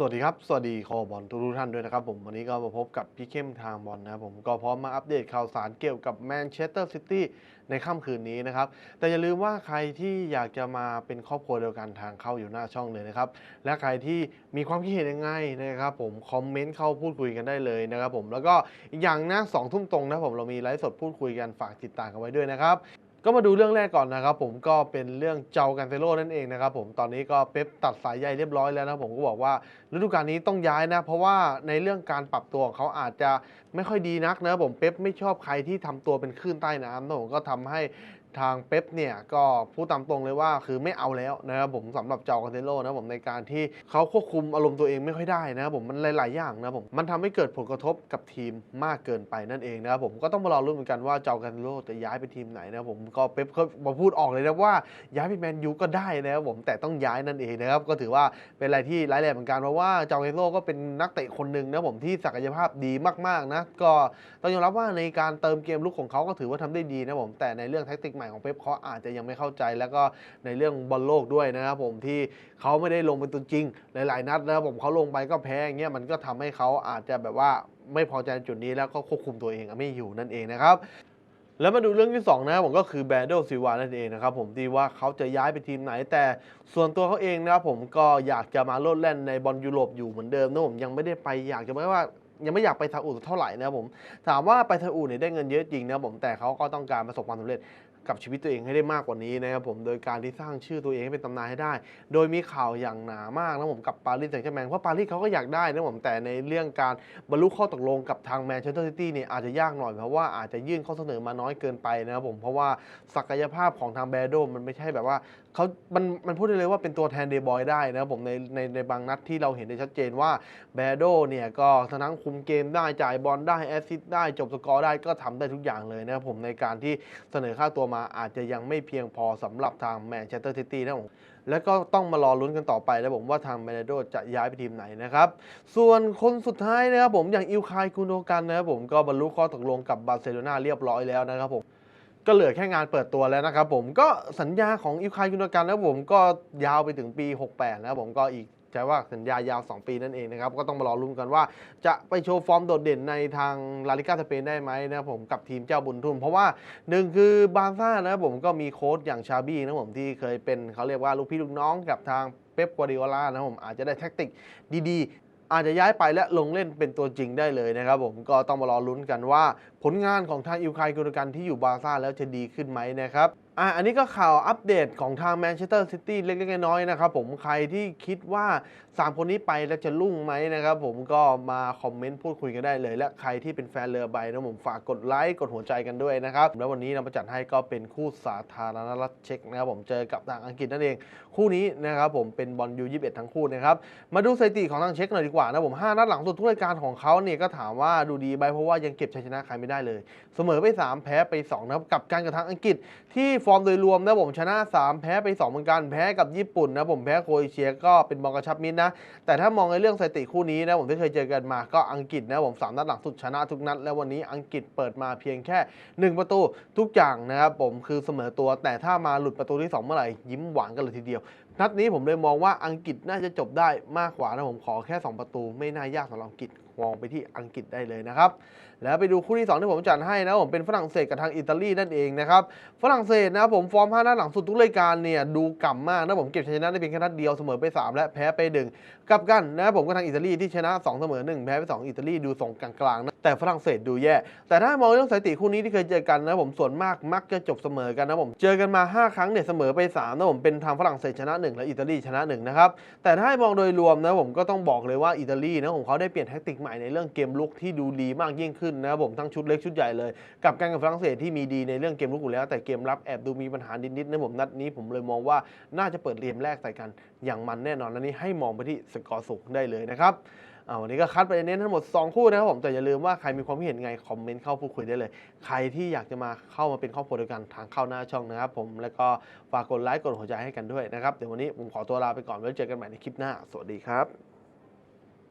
สวัสดีครับ สวัสดีคอบอลทุกท่านด้วยนะครับผมวันนี้ก็มาพบกับพี่เข้มทางบอลนะครับผมก็พร้อมมาอัปเดตข่าวสารเกี่ยวกับแมนเชสเตอร์ซิตี้ในค่ำคืนนี้นะครับ แต่อย่าลืมว่าใครที่อยากจะมาเป็นครอบครัวเดียวกันทางเข้าอยู่หน้าช่องเลยนะครับ และใครที่มีความคิดเห็นยังไงนะครับผมคอมเมนต์เข้าพูดคุยกันได้เลยนะครับผมแล้วก็อีกอย่างนะสองทุ่มตรงนะผมเรามีไลฟ์สดพูดคุยกันฝากติดตามกันไว้ด้วยนะครับ ก็มาดูเรื่องแรกก่อนนะครับผมก็เป็นเรื่องเจ้ากันเซโลนั่นเองนะครับผมตอนนี้ก็เป๊ปตัดสายใยเรียบร้อยแล้วนะผมก็บอกว่าฤดูกาลนี้ต้องย้ายนะ เพราะว่าในเรื่องการปรับตัวของเขาอาจจะไม่ค่อยดีนักนะผมเป๊ปไม่ชอบใครที่ทำตัวเป็นคลื่นใต้น้ำนะผมก็ทำให้ ทางเป๊ปเนี่ยก็พูดตามตรงเลยว่าคือไม่เอาแล้วนะครับผมสำหรับเจ้ากันเซโลนะผมในการที่เขาควบคุมอารมณ์ตัวเองไม่ค่อยได้นะครับผมมันหลาย ๆ อย่างนะผมมันทำให้เกิดผลกระทบกับทีมมากเกินไปนั่นเองนะครับผมก็ต้องมารอรุ้นเหมือนกันว่าเจ้ากันเซโลจะย้ายไปทีมไหนนะครับผมก็เป๊ปเขามาพูดออกเลยนะว่าย้ายไปแมนยูก็ได้นะครับผมแต่ต้องย้ายนั่นเองนะครับก็ถือว่าเป็นอะไรที่ร้ายแรงเหมือนกันเพราะว่าเจ้ากันเซโลก็เป็นนักเตะคนหนึ่งนะผมที่ศักยภาพดีมาก ๆ นะก็ต้องยอมรับว่าในการเติมเกมลุกของเขาก็ถือว่าทำได้ดีนะผมแต่ในเรื่องแท็กติกใหม่ของเป๊ปเขาอาจจะยังไม่เข้าใจ แล้วก็ในเรื่องบอลโลกด้วยนะครับผมที่เขาไม่ได้ลงเป็นตัวจริง หลาย ๆ นัดนะครับผมเขาลงไปก็แพ้อย่างเงี้ยมันก็ทำให้เขาอาจจะแบบว่าไม่พอใจจุดนี้แล้วก็ควบคุมตัวเองไม่อยู่นั่นเองนะครับแล้วมาดูเรื่องที่2นะผมก็คือแบรโดซิวานั่นเองนะครับผมที่ว่าเขาจะย้ายไปทีมไหน แต่ส่วนตัวเขาเองนะครับผมก็อยากจะมาโลดแล่นในบอลยุโรปอยู่เหมือนเดิมนะผมยังไม่ได้ไปอยากจะไม่ว่า ยังไม่อยากไปซาอุเท่าไหร่นะครับผมถามว่าไปซาอุเนี่ยได้เงินเยอะจริงนะครับผมแต่เขาก็ต้องการประสบความสำเร็จกับชีวิตตัวเองให้ได้มากกว่านี้นะครับผมโดยการที่สร้างชื่อตัวเองให้เป็นตำนานให้ได้ โดยมีข่าวอย่างหนามากนะผมกับปารีสแซงต์แชร์แมงเพราะปารีสเขาก็อยากได้นะผมแต่ในเรื่องการบรรลุข้อตกลงกับทางแมนเชสเตอร์ซิตี้เนี่ยอาจจะยากหน่อยเพราะว่าอาจจะยื่นข้อเสนอมาน้อยเกินไปนะครับผมเพราะว่าศักยภาพของทางแบรโดมันไม่ใช่แบบว่าเขามันมันพูดได้เลยว่าเป็นตัวแทนเดย์บอยได้นะครับผมในในในบางนัดที่เราเห็นได้ชัดเจนว่าแบรโดเนี่ยก็ทั้งคุมเกมได้จ่ายบอลได้แอสซิสต์ได้จบสกอร์ได้ก็ทำได้ทุกอย่างเลยนะครับผมในการที่เสนอค่าตัวมาอาจจะยังไม่เพียงพอสำหรับทางแมนเชสเตอร์ซิตี้นะผมแล้วก็ต้องมารอลุ้นกันต่อไปนะผมว่าทางแมนโดจะย้ายไปทีมไหนนะครับ ส่วนคนสุดท้ายนะครับผมอย่างอิลคายกุนโดกันนะครับผมก็บรรลุข้อตกลงกับบาร์เซโลนาเรียบร้อยแล้วนะครับผมก็เหลือแค่งานเปิดตัวแล้วนะครับผมก็สัญญาของอิลคายกุนโดกันนะครับผมก็ยาวไปถึงปี 68นะครับผมก็อีก ใช่ว่าสัญญายาว 2 ปีนั่นเองนะครับ ก็ต้องมารอลุ้นกันว่า จะไปโชว์ฟอร์มโดดเด่นในทางลาลิกาสเปนได้ไหมนะครับผมกับทีมเจ้าบุญทุ่ม เพราะว่าหนึ่งคือบาร์ซ่านะครับผมก็มีโค้ชอย่างชาบี้นะผมที่เคยเป็นเขาเรียกว่าลูกพี่ลูกน้องกับทางเป๊ปกัวดิโอลานะผมอาจจะได้แท็กติกดีๆอาจจะย้ายไปและลงเล่นเป็นตัวจริงได้เลยนะครับผมก็ต้องมารอลุ้นกันว่า ผลงานของทางอิลคายกุนกันที่อยู่บาร์ซ่าแล้วจะดีขึ้นไหมนะครับ อะอันนี้ก็ข่าวอัปเดตของทางแมนเชสเตอร์ซิตี้เล็กๆน้อยๆนะครับผมใครที่คิดว่า 3 คนนี้ไปแล้วจะรุ่งไหมนะครับผมก็มาคอมเมนต์พูดคุยกันได้เลย และใครที่เป็นแฟนเรือใบนะผมฝากกดไลค์กดหัวใจกันด้วยนะครับ แล้ววันนี้เรามาจัดให้ก็เป็นคู่สาธารณรัฐเช็กนะครับผมเจอกับทางอังกฤษนั่นเอง คู่นี้นะครับผมเป็นบอลยู21ทั้งคู่นะครับมาดูสถิติของทางเช็กหน่อยดีกว่านะผม5นัดหลังสุดทุกรายการของเขาเนี่ยก็ถามว่าดูดีไหมเพราะว่ายังเก็บชัยชนะใครไม่ได้เลย เสมอไป 3 แพ้ไป2นะครับกับการกับทางอังกฤษที่ฟอร์มโดยรวมนะผมชนะ 3 แพ้ไป2เหมือนกันแพ้กับญี่ปุ่นนะผมแพ้โครเอเชียก็เป็นบอลกระชับมิตรนะ แต่ถ้ามองในเรื่องสถิติคู่นี้นะผมที่เคยเจอกันมาก็อังกฤษนะผมสามนัดหลังสุดชนะทุกนัด แล้ววันนี้อังกฤษเปิดมาเพียงแค่ 1 ประตูทุกอย่างนะครับผมคือเสมอตัวแต่ถ้ามาหลุดประตูที่2เมื่อไหร่ยิ้มหวานกันเลยทีเดียวนัดนี้ผมเลยมองว่าอังกฤษน่าจะจบได้มากกว่านะผมขอแค่ 2 ประตูไม่น่ายากสำหรับอังกฤษ มองไปที่อังกฤษได้เลยนะครับแล้วไปดูคู่ที่ 2 ที่ผมจัดให้นะผมเป็นฝรั่งเศสกับทางอิตาลีนั่นเองนะครับฝรั่งเศสนะครับผมฟอร์ม5นัดหลังสุดทุกรายการเนี่ยดูกล่ำมากนะผมเก็บชนะได้เพียงแค่นัดเดียวเสมอไป 3 และแพ้ไป1กลับกันนะผมก็ทางอิตาลีที่ชนะ 2 เสมอ 1 แพ้ไป 2 อิตาลีดูทรงกลางๆนะแต่ฝรั่งเศสดูแย่ แต่ถ้ามองเรื่องสถิติคู่นี้ที่เคยเจอกันนะผมส่วนมากมักจะจบเสมอกันนะผมเจอกันมา 5 ครั้งเนี่ยเสมอไป3นะผมเป็นทางฝรั่งเศสชนะ 1 และอิตาลีชนะ1นะครับแต่ถ้ามองโดยรวมนะผมก็ต้องบอกเลยว่าอิตาลีนะผมเขาได้เปลี่ยนแท็กติกใหม่ในเรื่องเกมลุกที่ดูดีมากยิ่งขึ้นนะครับผมทั้งชุดเล็กชุดใหญ่เลย กับการกับฝรั่งเศสที่มีดีในเรื่องเกมลุกอยู่แล้ว แต่เกมรับแอบดูมีปัญหานิดๆนะผมนัดนี้ผมเลยมองว่าน่าจะเปิดเกมแรกใส่กันอย่างมันแน่นอนและนี่ให้มองไปที่สกอร์สูงได้เลยนะครับอาวันนี้ก็คัดไปเน้นทั้งหมด 2 คู่นะครับผมแต่อย่าลืมว่าใครมีความเห็นไง คอมเมนต์เข้าพูดคุยได้เลย ใครที่อยากจะมาเข้ามาเป็นครอบครัวเดียวกันทางเข้าหน้าช่องนะครับผมแล้วก็ฝากกดไลค์กดหัวใจให้กันด้วยนะครับเดี๋ยววันนี้ผมขอตัวลาไปก่อนไว้เจอกันใหม่ในคลิปหน้า สวัสดีครับ